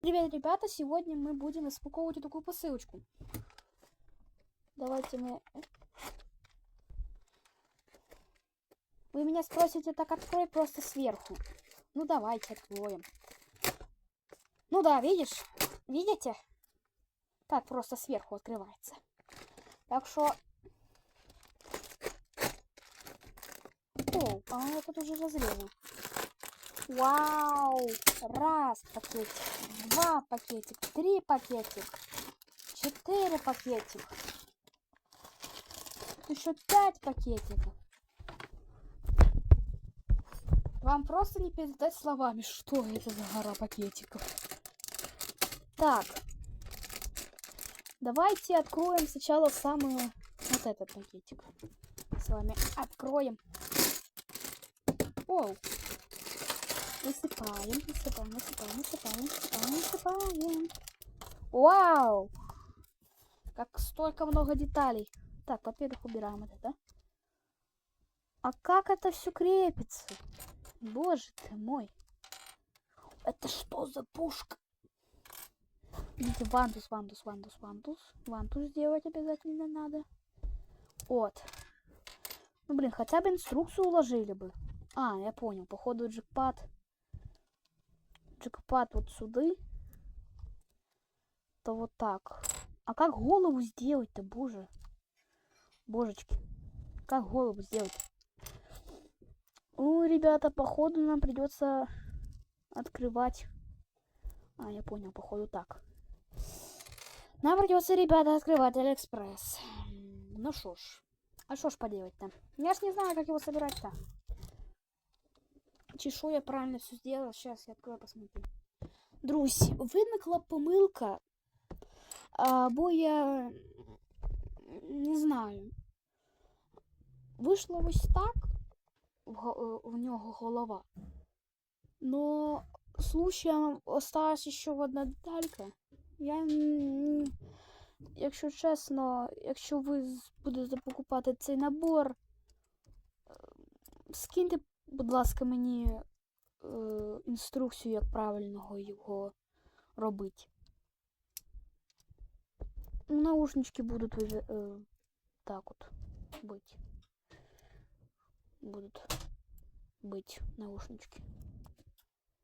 Привет, ребята! Сегодня мы будем распаковывать такую посылочку. Давайте мы... Вы меня спросите, так открой просто сверху. Ну давайте откроем. Ну да, видишь? Видите? Так просто сверху открывается. Так что... О, а я тут уже разрезал. Вау! Раз пакетик, два пакетик, три пакетик, четыре пакетик, еще пять пакетиков. Вам просто не передать словами, что это за гора пакетиков. Так. Давайте откроем сначала самый вот этот пакетик. С вами откроем. Оу. Высыпаем, высыпаем, высыпаем, высыпаем, высыпаем, высыпаем. Вау! Как столько много деталей. Так, во-первых, убираем это, да? А как это все крепится? Боже ты мой. Это что за пушка? Видите, вандус, вандус, вандус, вандус. Вандус сделать обязательно надо. Вот. Ну, блин, хотя бы инструкцию уложили бы. А, я понял. Походу джекпад. Джекпад вот сюда. То вот так. А как голову сделать-то, боже? Божечки. Как голову сделать? Ну, ребята, походу нам придется открывать. А, я понял, походу так. Нам придется, ребята, открывать Алиэкспресс. Ну что ж. А что ж поделать-то? Я ж не знаю, как его собирать-то. Чи що я правильно все сделал? Сейчас я открою, посмотрю. Друзі, виникла помилка. Або я не знаю. Вийшло ось так в, нього голова. Но случаем осталась ще одна деталька. Я, якщо чесно, якщо ви будете покупати цей набор, е, скиньте, будь ласка, мені е, інструкцію, як правильно його робити. Ну, Наушнички будуть вже, е, так от бить. Будут быть наушнички.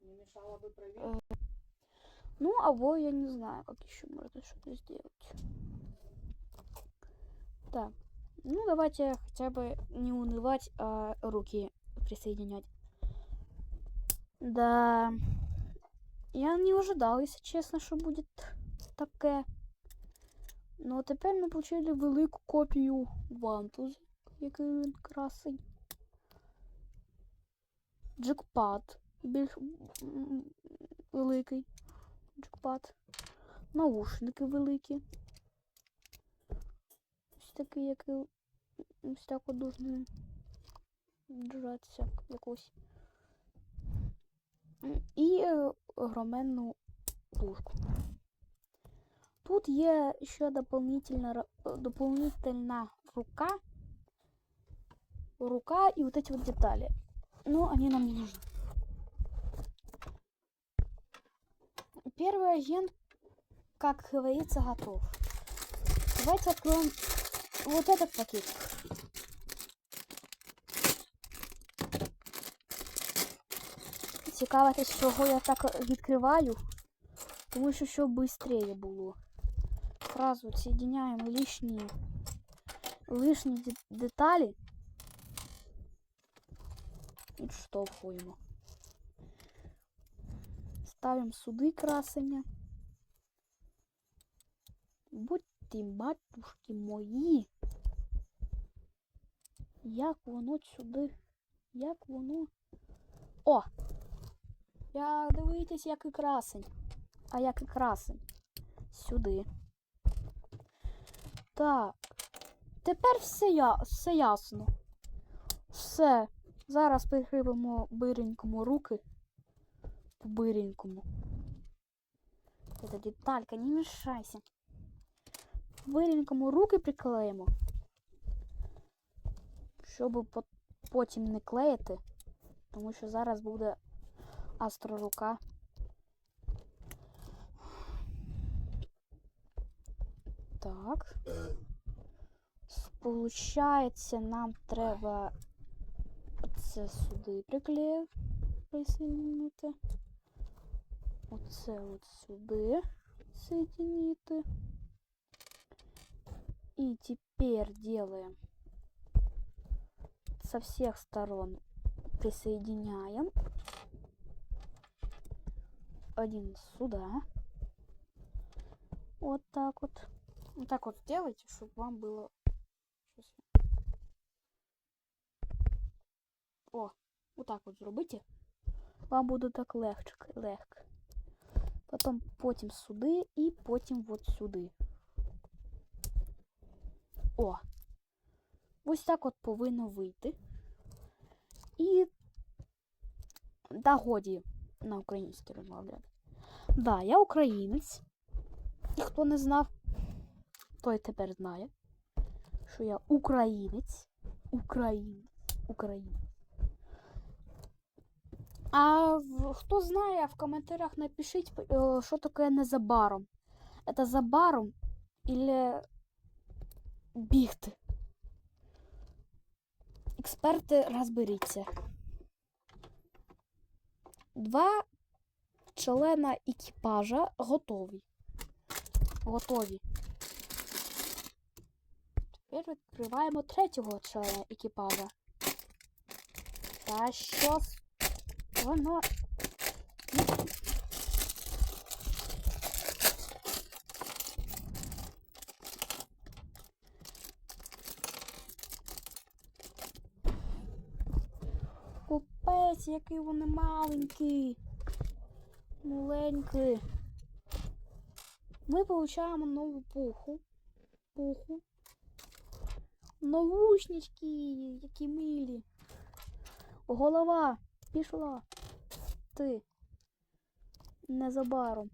Не мешало бы проверить. Ну, або я не знаю, как еще можно что-то сделать. Так. Ну, давайте хотя бы не унывать, а руки присоединять. Да. Я не ожидал, если честно, що буде таке. Ну, а тепер ми получили велику копію вантуза, який він красий. Джекпад більш великий. Джекпад. Наушники великі. Ось такий, який ось так от должны держатися якось. М, І е, огроменну пушку. Тут є ще дополнительна, ра- е, дополнительна рука. Рука и вот эти вот детали. Но они нам не нужны. Первый агент, как говорится, готов. Давайте откроем вот этот пакетик. Цікавитись, чого я так відкриваю, тому що щоб швидше було. Сразу соединяємо лишні, лишні де- деталі і штовхуємо. Ставимо сюди красення. Будьте матушки мої. Як воно сюди? Як воно? О! Я дивитесь, як і красень. А як і красень. Сюди. Так. Тепер все, я... все ясно. Все. Зараз прикривимо биренькому руки. По биренькому. Эта деталька, не мешайся. Биренькому руки приклеїмо. Щоб по- потім не клеїти. Тому що зараз буде Астрорука. Так. Получается, нам треба це сюди приклею присоединити. Оце от сюди соединити. И теперь делаем со всех сторон присоединяем Один сюда. Вот так вот. Вот так вот сделайте, чтобы вам было... Я- О, вот так вот зробите. Вам буде так легче, легко. Потім потім сюди і потім от сюди. О! Ось так от повинно вийти. І. Да, на українській розмовляти. Да, я українець. І хто не знав, той тепер знає, що я українець. Українець. Українець. А хто знає, в коментарях напишіть, е, що таке незабаром. Это забаром или бігти. Експерти, розберіться. Два члена екіпажа готові. Готові. Тепер відкриваємо третього члена екіпажа. Та що воно. Купець, який вони маленький. Маленький. Ми получаємо нову пуху. Пуху. Навушнички, які милі. Голова пішла. Ти. Незабаром.